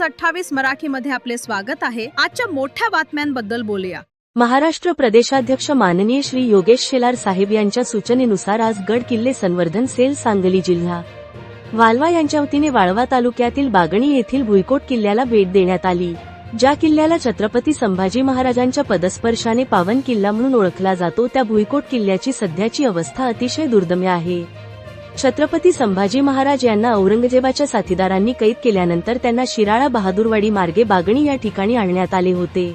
News अठ्ठावीस मराठीमध्ये आपले स्वागत आहे. आजच्या मोठ्या बातम्यांबद्दल बोलूया. महाराष्ट्र प्रदेशाध्यक्ष माननीय श्री योगेश शेलार साहेब यांच्या सूचनेनुसार आज गड किल्ले संवर्धन सेल सांगली जिल्हा. वालवा यांच्या वतीने वाळवा तालुक्यातील बागणी येथील भुईकोट किल्ल्याला भेट देण्यात आली. ज्या किल्ल्याला छत्रपती संभाजी महाराजांच्या पदस्पर्शाने पावन किल्ला म्हणून ओळखला जातो त्या भुईकोट किल्ल्याची सध्याची अवस्था अतिशय दुर्दम्य आहे. छत्रपती संभाजी महाराज यांना औरंगजेबाच्या साथीदारांनी कैद केल्यानंतर त्यांना शिराळा बहादूरवाडी मार्गे बागणी या ठिकाणी आणण्यात आले होते.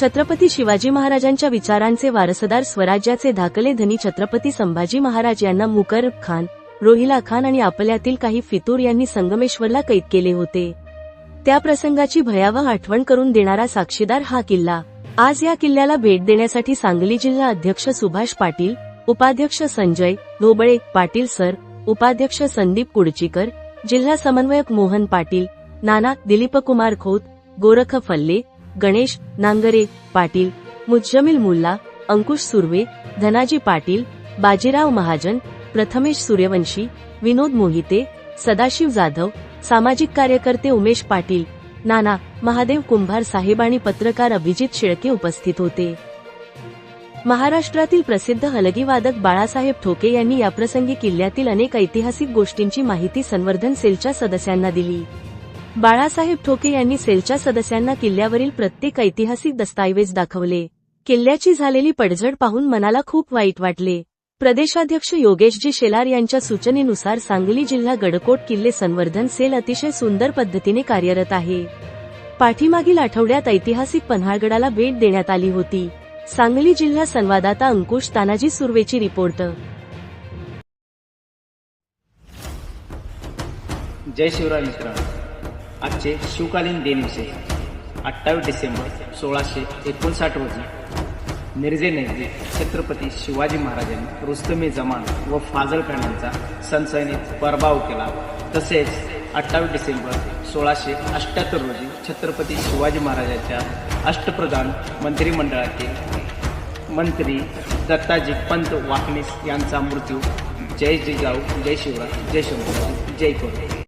छत्रपती शिवाजी महाराजांच्या विचारांचे वारसदार स्वराज्याचे धाकले धनी छत्रपती संभाजी महाराज यांना मुकर खान रोहिला खान आणि आपल्यातील काही फितूर यांनी संगमेश्वरला कैद केले होते. त्या प्रसंगाची भयावह आठवण करून देणारा साक्षीदार हा किल्ला. आज या किल्ल्याला भेट देण्यासाठी सांगली जिल्हा अध्यक्ष सुभाष पाटील उपाध्यक्ष संजय धोबळे पाटील सर उपाध्यक्ष संदीप कुडचीकर जिल्हा समन्वयक मोहन पाटील नाना दिलीपकुमार खोत गोरख फल्ले गणेश नांगरे पाटील मुज्जमिल मुल्ला अंकुश सुर्वे धनाजी पाटील बाजीराव महाजन प्रथमेश सूर्यवंशी विनोद मोहिते सदाशिव जाधव सामाजिक कार्यकर्ते उमेश पाटील नाना महादेव कुंभार साहेब आणि पत्रकार अभिजित शेळके उपस्थित होते. महाराष्ट्रातील प्रसिद्ध हलगीवादक बाळासाहेब ठोके यांनी याप्रसंगी किल्ल्यातील अनेक ऐतिहासिक गोष्टींची माहिती संवर्धन सेलच्या सदस्यांना दिली. बाळासाहेब ठोके यांनी सेलच्या सदस्यांना किल्ल्यावरील प्रत्येक ऐतिहासिक दस्ताऐवज दाखवले. किल्ल्याची झालेली पडझड पाहून मनाला खूप वाईट वाटले. प्रदेशाध्यक्ष योगेशजी शेलार यांच्या सूचनेनुसार सांगली जिल्हा गडकोट किल्ले संवर्धन सेल अतिशय सुंदर पद्धतीने कार्यरत आहे. पाठीमागील आठवड्यात ऐतिहासिक पन्हाळगडाला भेट देण्यात आली होती. सांगली जिल्हा संवाददाता अंकुश तानाजी सुर्वेची रिपोर्ट. जय शिवराय मित्रांनो. आजचे शिवकालीन दिन अठ्ठावीस डिसेंबर सोळाशे एकोणसाठ रोजी मिरजे नेरजे छत्रपती शिवाजी महाराजांनी रुस्तमे जमान व फाजल खान यांचा सनसैनीत पराभव केला. तसेच अठ्ठावीस डिसेंबर सोळाशे अठ्ठ्याहत्तर रोजी छत्रपती शिवाजी महाराजांच्या अष्टप्रधान मंत्रिमंडळातील मंत्री दत्ताजी पंत वाकणीस यांचा मृत्यू. जय जिजाऊ जय शिवराय जय शंभू जय कोल्हापूर